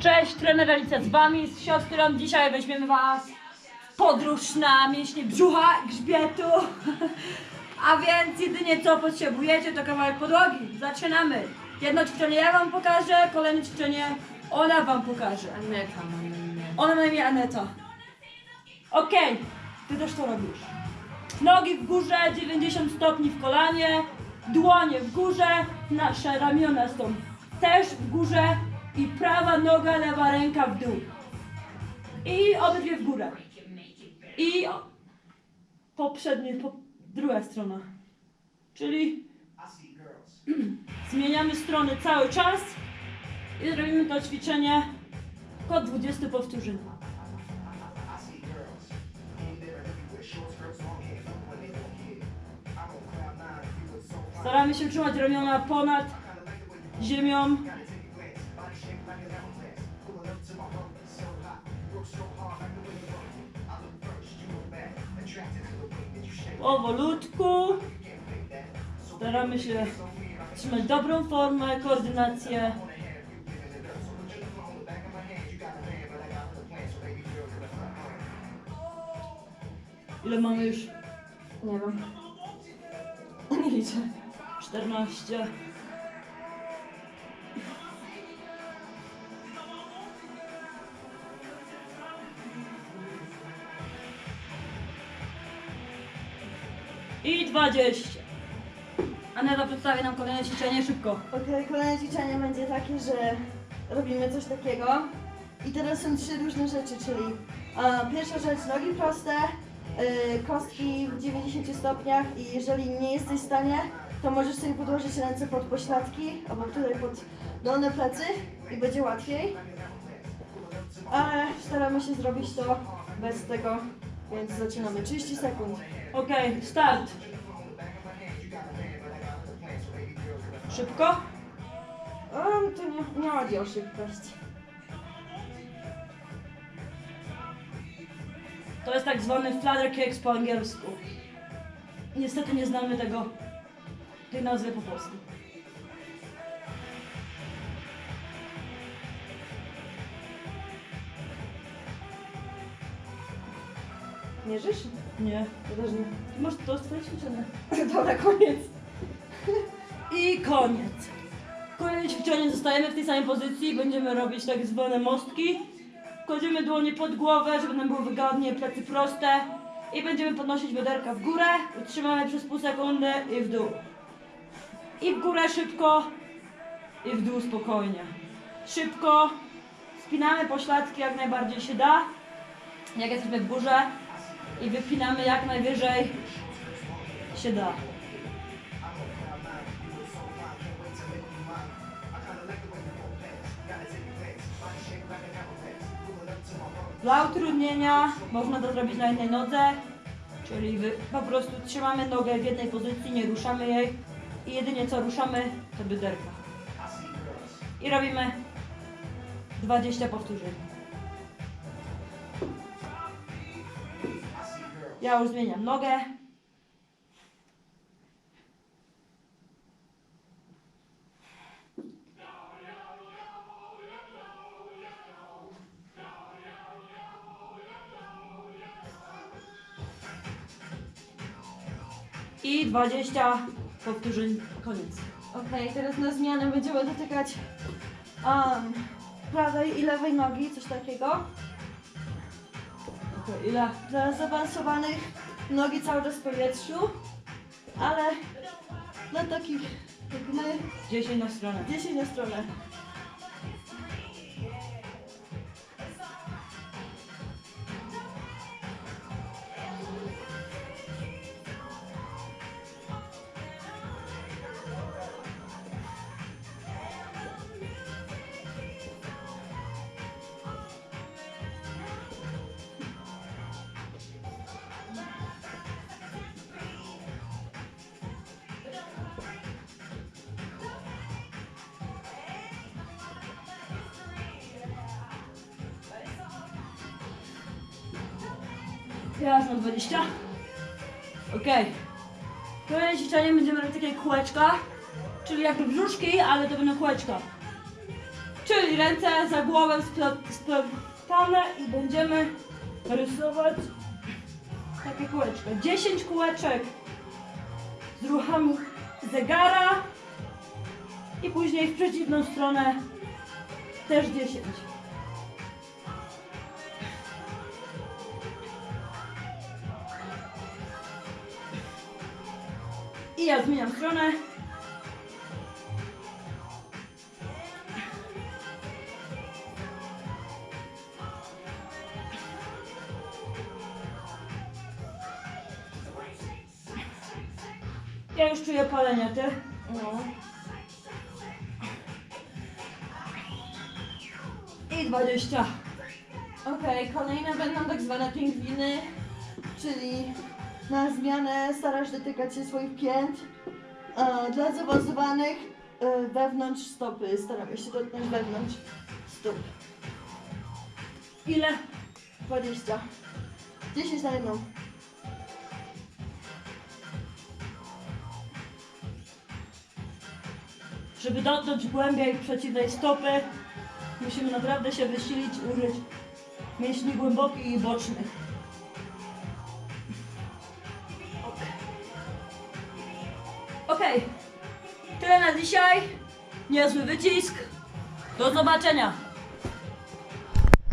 Cześć, trener Alicja z Wami, z siostrą. Dzisiaj weźmiemy Was w podróż na mięśnie brzucha i grzbietu. A więc jedynie co potrzebujecie to kawałek podłogi. Zaczynamy. Jedno ćwiczenie ja Wam pokażę, kolejne ćwiczenie ona Wam pokaże. Aneta ma na imię. Ona ma na imię Aneta. Okej, Ty też to robisz. Nogi w górze, 90 stopni w kolanie, dłonie w górze, nasze ramiona są też w górze i prawa noga, lewa ręka w dół. I obydwie w górę. I poprzednie, po, druga strona. Czyli zmieniamy strony cały czas i robimy to ćwiczenie około 20 powtórzeń. Staramy się trzymać ramiona ponad ziemią. Powolutku. Staramy się trzymać dobrą formę, koordynację. Ile mamy już? Nie wiem. Nie liczę. 14. I 20. Aneta przedstawi nam kolejne ćwiczenie szybko. Okej, kolejne ćwiczenie będzie takie, że robimy coś takiego. I teraz są trzy różne rzeczy, czyli e, pierwsza rzecz nogi proste, e, kostki w 90 stopniach i jeżeli nie jesteś w stanie, to możesz sobie podłożyć ręce pod pośladki albo tutaj pod dolne plecy i będzie łatwiej. Ale staramy się zrobić to bez tego, więc zaczynamy. 30 sekund. Okej, start. Szybko. Um, to nie, nie chodzi o szybkość. To jest tak zwany flutter cakes po angielsku. Niestety nie znamy tego, tej nazwy po polsku. Mierzysz? Nie. Ja też nie. Masz to jest twoje ćwiczenie. Dobra, koniec. I koniec. Kolejne ćwiczenie zostajemy w tej samej pozycji. Będziemy robić tak zwane mostki. Kładziemy dłonie pod głowę, żeby nam było wygodnie, plecy proste. I będziemy podnosić bioderka w górę. Utrzymamy przez pół sekundy i w dół. I w górę szybko. I w dół spokojnie. Szybko. Spinamy pośladki jak najbardziej się da. Jak jesteśmy w górze. I wypinamy jak najwyżej się da. Dla utrudnienia można to zrobić na jednej nodze, czyli po prostu trzymamy nogę w jednej pozycji, nie ruszamy jej i jedynie co ruszamy to byderka. I robimy 20 powtórzeń. Ja już zmieniam nogę. I 20 powtórzeń, koniec. Okej, teraz na zmianę będziemy dotykać um, prawej i lewej nogi, coś takiego. Ile? Dla zaawansowanych nogi cały czas w powietrzu, ale dla takich jak my 10 na stronę. 10 na stronę. Ja mam 20. Okej. Kolejne ćwiczenie będziemy robić takie kółeczka, czyli jakby brzuszki, ale to będą kółeczka. Czyli ręce za głowę spla- splątane i będziemy rysować takie kółeczko. 10 kółeczek z ruchami zegara i później w przeciwną stronę też 10. I ja zmieniam stronę. Ja już czuję palenie, ty? No. I 20. Okej, kolejne będą tak zwane pingwiny, czyli na zmianę starasz dotykać się swoich pięt. Dla zaawansowanych e, wewnątrz stopy, staramy się dotknąć wewnątrz stóp. Ile? 20. 10 na jedną. Żeby dotknąć głębiej przeciwnej stopy, musimy naprawdę się wysilić, użyć mięśni głębokich i bocznych. Okej, tyle na dzisiaj. Niezły wycisk. Do zobaczenia.